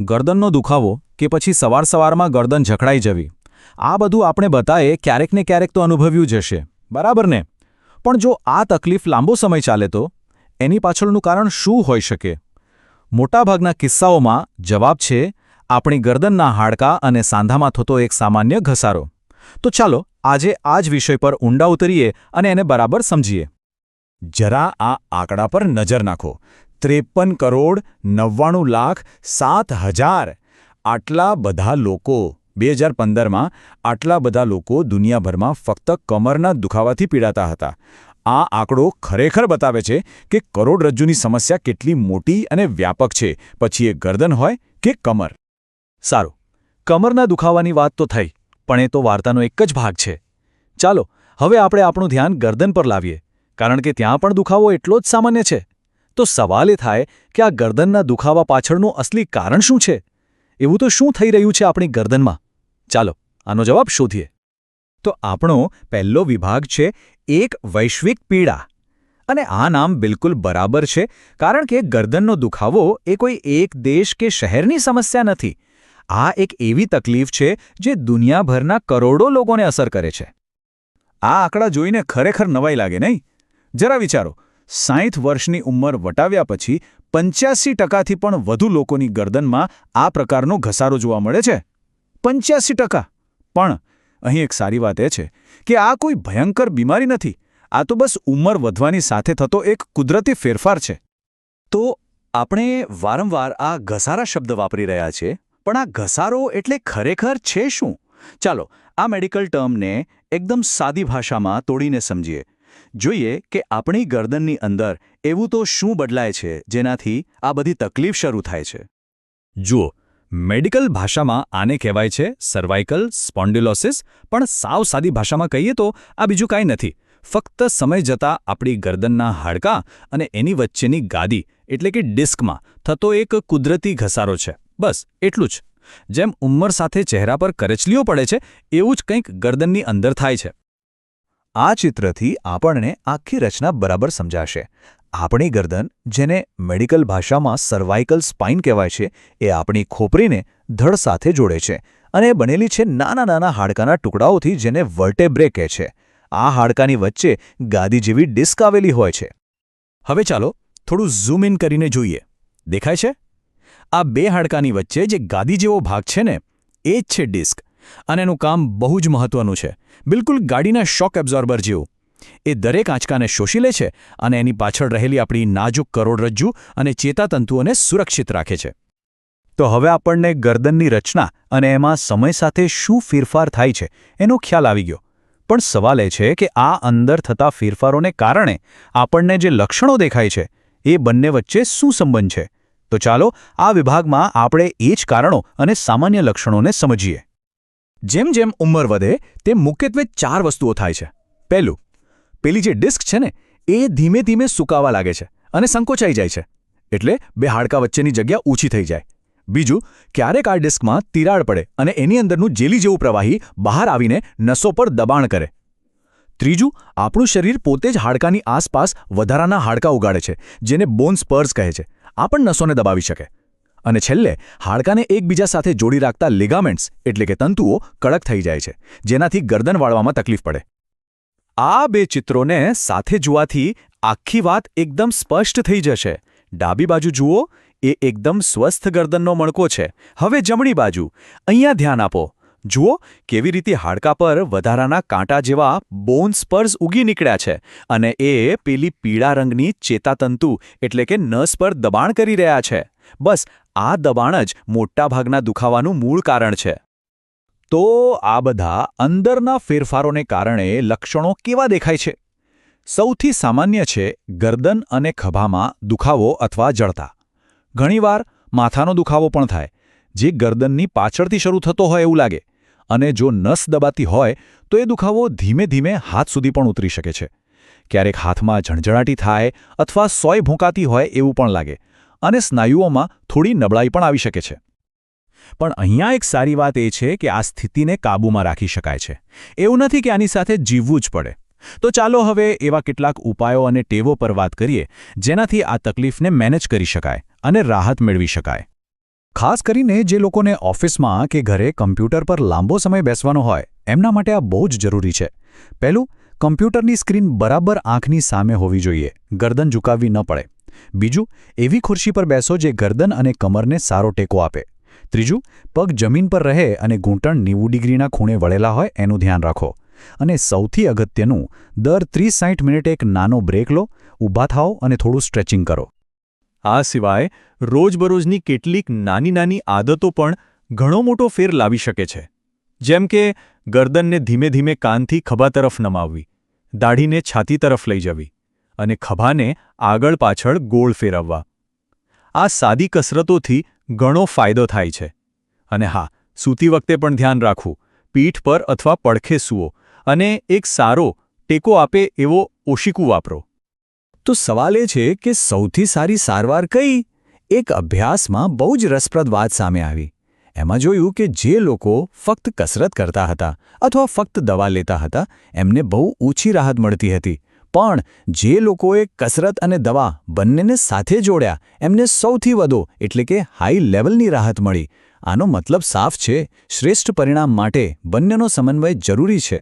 ગરદનનો દુખાવો કે પછી સવાર સવારમાં ગરદન ઝકડાઈ જવી. આ બધું આપણે બતાએ ક્યારેક ને ક્યારેક તો અનુભવ્યું જ હશે. બરાબર ને? પણ જો આ તકલીફ લાંબો સમય ચાલે તો? એની પાછળનું કારણ શું હોઈ શકે? મોટાભાગના કિસ્સાઓમાં જવાબ છે, આપણી ગરદનના હાડકાં અને સાંધામાં થતો એક સામાન્ય ઘસારો. તો ચાલો, આજે આ જ વિષય પર ઊંડા ઉતરીએ અને એને બરાબર સમજીએ. જરા આ આંકડા પર નજર નાખો. ત્રેપન કરોડ નવ્વાણું લાખ સાત હજાર. આટલા બધા લોકો, બે હજાર પંદરમાં આટલા બધા લોકો દુનિયાભરમાં ફક્ત કમરના દુખાવાથી પીડાતા હતા. આ આંકડો ખરેખર બતાવે છે કે કરોડરજ્જુની સમસ્યા કેટલી મોટી અને વ્યાપક છે, પછી એ ગરદન હોય કે કમર. સારું, કમરના દુખાવાની વાત તો થઈ, પણ એ તો વાર્તાનો એક જ ભાગ છે. ચાલો, હવે આપણે આપણું ધ્યાન ગરદન પર લાવીએ, કારણ કે ત્યાં પણ દુખાવો એટલો જ સામાન્ય છે. તો સવાલ એ થાય કે આ ગરદનના દુખાવા પાછળનું અસલી કારણ શું છે? એવું તો શું થઈ રહ્યું છે આપણી ગરદનમાં? ચાલો, આનો જવાબ શોધીએ. તો આપણો પહેલો વિભાગ છે એક વૈશ્વિક પીડા. અને આ નામ બિલકુલ બરાબર છે, કારણ કે ગરદનનો દુખાવો એ કોઈ એક દેશ કે શહેરની સમસ્યા નથી. આ એક એવી તકલીફ છે જે દુનિયાભરના કરોડો લોકોને અસર કરે છે. આ આંકડા જોઈને ખરેખર નવાઈ લાગે, નહીં? જરા વિચારો સાઠ વર્ષની ઉંમર વટાવ્યા પછી પંચ્યાસી ટકાથી પણ વધુ લોકોની ગરદનમાં આ પ્રકારનો ઘસારો જોવા મળે છે. પંચ્યાસી ટકા. પણ અહીં એક સારી વાત એ છે કે આ કોઈ ભયંકર બીમારી નથી. આ તો બસ ઉંમર વધવાની સાથે થતો એક કુદરતી ફેરફાર છે. તો આપણે વારંવાર આ ઘસારા શબ્દ વાપરી રહ્યા છીએ, પણ આ ઘસારો એટલે ખરેખર છે શું? ચાલો, આ મેડિકલ ટર્મને એકદમ સાદી ભાષામાં તોડીને સમજીએ. જોઈએ કે આપણી ગરદનની અંદર એવું તો શું બદલાય છે જેનાથી આ બધી તકલીફ શરૂ થાય છે? જુઓ, મેડિકલ ભાષામાં આને કહેવાય છે સર્વાઇકલ સ્પોન્ડિલોસિસ પણ સાવ સાદી ભાષામાં કહીએ તો આ બીજું કાંઈ નથી. ફક્ત સમય જતાં આપણી ગરદનના હાડકાં અને એની વચ્ચેની ગાદી, એટલે કે ડિસ્કમાં, થતો એક કુદરતી ઘસારો છે. બસ, એટલું જ. જેમ ઉંમર સાથે ચહેરા પર કરચલીઓ પડે છે, એવું જ કંઈક ગરદનની અંદર થાય છે. આ ચિત્રથી આપણને આખી રચના બરાબર સમજાશે. આપણી ગરદન, જેને મેડિકલ ભાષામાં સર્વાઇકલ સ્પાઇન કહેવાય છે, એ આપણી ખોપરીને ધડ સાથે જોડે છે અને બનેલી છે નાના નાના હાડકાના ટુકડાઓથી જેને વર્ટેબ્રે કહે છે. આ હાડકાની વચ્ચે ગાદી જેવી ડિસ્ક આવેલી હોય છે. હવે ચાલો થોડું ઝૂમ ઇન કરીને જોઈએ. દેખાય છે? આ બે હાડકાની વચ્ચે જે ગાદી જેવો ભાગ છે ને, એ જ છે ડિસ્ક. અને એનું કામ બહુ જ મહત્વનું છે. બિલકુલ ગાડીના શોક એબ્ઝોર્બર જેવું. એ દરેક આંચકાને શોષી લે છે અને એની પાછળ રહેલી આપણી નાજુક કરોડરજ્જુ અને ચેતાતંતુઓને સુરક્ષિત રાખે છે. તો હવે આપણને ગરદનની રચના અને એમાં સમય સાથે શું ફેરફાર થાય છે એનો ખ્યાલ આવી ગયો. પણ સવાલ એ છે કે આ અંદર થતા ફેરફારોને કારણે આપણને જે લક્ષણો દેખાય છે એ બંને વચ્ચે શું સંબંધ છે? તો ચાલો આ વિભાગમાં આપણે એ જ કારણો અને સામાન્ય લક્ષણોને સમજીએ. જેમ જેમ ઉંમર વધે, તેમ મુખ્યત્વે ચાર વસ્તુઓ થાય છે. પહેલું, પેલી જે ડિસ્ક છે ને, એ ધીમે ધીમે સુકાવા લાગે છે અને સંકોચાઈ જાય છે. એટલે બે હાડકા વચ્ચેની જગ્યા ઊંચી થઈ જાય. બીજું, ક્યારેક આ ડિસ્કમાં તિરાડ પડે અને એની અંદરનું જેલી જેવું પ્રવાહી બહાર આવીને નસો પર દબાણ કરે. ત્રીજું, આપણું શરીર પોતે જ હાડકાની આસપાસ વધારાના હાડકા ઉગાડે છે, જેને બોન સ્પર્સ કહે છે. આ પણ નસોને દબાવી શકે. અને છેલ્લે, હાડકાને એકબીજા સાથે જોડી રાખતા લિગામેન્ટ્સ, એટલે કે તંતુઓ, કડક થઈ જાય છે, જેનાથી ગરદન વાળવામાં તકલીફ પડે. આ બે ચિત્રોને સાથે જોવાથી આખી વાત એકદમ સ્પષ્ટ થઈ જશે. ડાબી બાજુ જુઓ, એ એકદમ સ્વસ્થ ગરદનનો મણકો છે. હવે જમણી બાજુ, અહીંયા ધ્યાન આપો. જુઓ, કેવી રીતે હાડકા પર વધારાના કાંટા જેવા બોન સ્પર્સ ઉગી નીકળ્યા છે અને એ પેલી પીળા રંગની ચેતાતંતુ, એટલે કે નસ પર દબાણ કરી રહ્યા છે. બસ આ દબાણ જ મોટાભાગના દુખાવાનું મૂળ કારણ છે. તો આ બધા અંદરના ફેરફારોને કારણે લક્ષણો કેવા દેખાય છે? સૌથી સામાન્ય છે ગરદન અને ખભામાં દુખાવો અથવા જળતા ઘણીવાર માથાનો દુખાવો પણ થાય, જે ગરદનની પાછળથી શરૂ થતો હોય એવું લાગે, અને જો નસ દબાતી હોય, તો એ દુખાવો ધીમે ધીમે હાથ સુધી પણ ઉતરી શકે છે. ક્યારેક હાથમાં ઝણઝણાટી થાય અથવા સોય ભૂંકાતી હોય એવું પણ લાગે અને સ્નાયુઓમાં થોડી નબળાઈ પણ આવી શકે છે. પણ અહીંયા એક સારી વાત એ છે કે આ સ્થિતિને કાબૂમાં રાખી શકાય છે. એવું નથી કે આની સાથે જીવવું જ પડે. તો ચાલો હવે એવા કેટલાક ઉપાયો અને ટેવો પર વાત કરીએ, જેનાથી આ તકલીફને મેનેજ કરી શકાય અને રાહત મેળવી શકાય. ખાસ કરીને જે લોકોને ઓફિસમાં કે ઘરે કમ્પ્યુટર પર લાંબો સમય બેસવાનો હોય, એમના માટે આ બહુ જ જરૂરી છે. પહેલું, કમ્પ્યુટરની સ્ક્રીન બરાબર આંખની સામે હોવી જોઈએ, ગરદન ઝુકાવવી ન પડે. બીજું, એવી ખુરશી પર બેસો જે ગરદન અને કમરને સારો ટેકો આપે. ત્રીજું, પગ જમીન પર રહે અને ઘૂંટણ નેવું ડિગ્રીના ખૂણે વળેલા હોય એનું ધ્યાન રાખો. અને સૌથી અગત્યનું, દર ત્રીસ સાઠ મિનિટે એક નાનો બ્રેક લો, ઊભા થાઓ અને થોડું સ્ટ્રેચિંગ કરો. આ સિવાય, રોજબરોજની કેટલીક નાની નાની આદતો પણ ઘણો મોટો ફેર લાવી શકે છે. જેમ કે, ગરદનને ધીમે ધીમે કાનથી ખભા તરફ નમાવવી, દાઢીને છાતી તરફ લઈ જવી. અને ખભાને આગળ પાછળ ગોળ ફેરવવા. આ સાદી કસરતોથી ઘણો ફાયદો થાય છે. અને હા, સૂતી વખતે પણ ધ્યાન રાખવું, પીઠ પર અથવા પડખે સૂવો અને એક સારો ટેકો આપે એવો ઓશિકું વાપરો. તો સવાલ એ છે કે સૌથી સારી સારવાર કઈ? એક અભ્યાસમાં બહુ જ રસપ્રદ વાત સામે આવી. એમાં જોયું કે જે લોકો ફક્ત કસરત કરતા હતા અથવા ફક્ત દવા લેતા હતા, એમને બહુ ઓછી રાહત મળતી હતી. પણ જે લોકોએ કસરત અને દવા બંનેને સાથે જોડ્યા, એમને સૌથી વધુ, એટલે કે હાઈ લેવલની રાહત મળી. આનો મતલબ સાફ છે, શ્રેષ્ઠ પરિણામ માટે બંનેનો સમન્વય જરૂરી છે.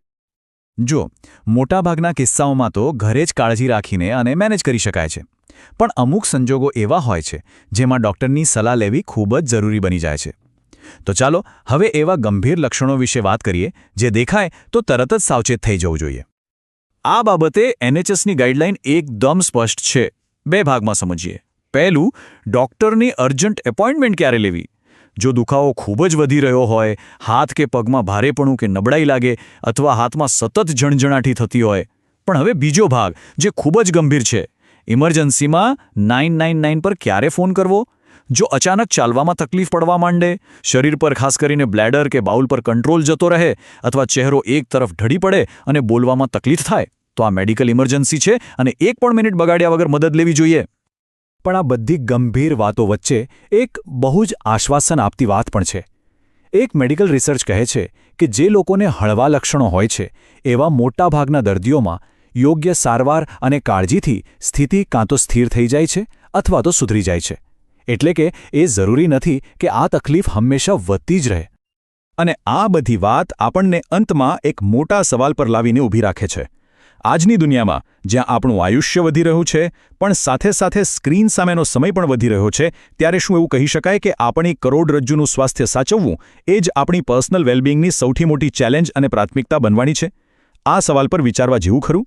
જો મોટાભાગના કિસ્સાઓમાં તો ઘરે જ કાળજી રાખીને અને મેનેજ કરી શકાય છે. પણ અમુક સંજોગો એવા હોય છે, જેમાં ડૉક્ટરની સલાહ લેવી ખૂબ જ જરૂરી બની જાય છે. તો ચાલો, હવે એવા ગંભીર લક્ષણો વિશે વાત કરીએ, જે દેખાય તો તરત જ સાવચેત થઈ જવું જોઈએ. આ બાબતે એનએચએસની ગાઈડલાઈન એકદમ સ્પષ્ટ છે. બે ભાગમાં સમજીએ. પહેલું, ડૉક્ટરની અર્જન્ટ એપોઇન્ટમેન્ટ ક્યારે લેવી? જો દુખાવો ખૂબ જ વધી રહ્યો હોય, હાથ કે પગમાં ભારેપણું કે નબળાઈ લાગે અથવા હાથમાં સતત જણજણાટી થતી હોય, પણ હવે બીજો ભાગ, જે ખૂબ જ ગંભીર છે, ઇમરજન્સીમાં નાઇન નાઇન નાઇન પર ક્યારે ફોન કરવો? જો અચાનક ચાલવામાં તકલીફ પડવા માંડે, શરીર પર ખાસ કરીને બ્લેડર કે બાઉલ પર કંટ્રોલ જતો રહે અથવા ચહેરો એક તરફ ઢળી પડે અને બોલવામાં તકલીફ થાય તો આ મેડિકલ ઇમરજન્સી છે અને એક પણ મિનિટ બગાડ્યા વગર મદદ લેવી જોઈએ. પણ આ બધી ગંભીર વાતો વચ્ચે એક બહુ જ આશ્વાસન આપતી વાત પણ છે. એક મેડિકલ રિસર્ચ કહે છે કે જે લોકોને હળવા લક્ષણો હોય છે, એવા મોટાભાગના દર્દીઓમાં યોગ્ય સારવાર અને કાળજીથી સ્થિતિ કાં તો સ્થિર થઈ જાય છે અથવા તો સુધરી જાય છે. એટલે કે એ જરૂરી નથી કે આ તકલીફ હંમેશા વધતી જ રહે. અને આ બધી વાત આપણને અંતમાં એક મોટા સવાલ પર લાવીને ઊભી રાખે છે. આજની દુનિયામાં, જ્યાં આપણું આયુષ્ય વધી રહ્યું છે, પણ સાથે સાથે સ્ક્રીન સામેનો સમય પણ વધી રહ્યો છે, ત્યારે શું એવું કહી શકાય કે આપણી કરોડરજ્જુનું સ્વાસ્થ્ય સાચવવું એ જ આપણી પર્સનલ વેલબિંગની સૌથી મોટી ચેલેન્જ અને પ્રાથમિકતા બનવાની છે? આ સવાલ પર વિચારવા જેવું ખરું?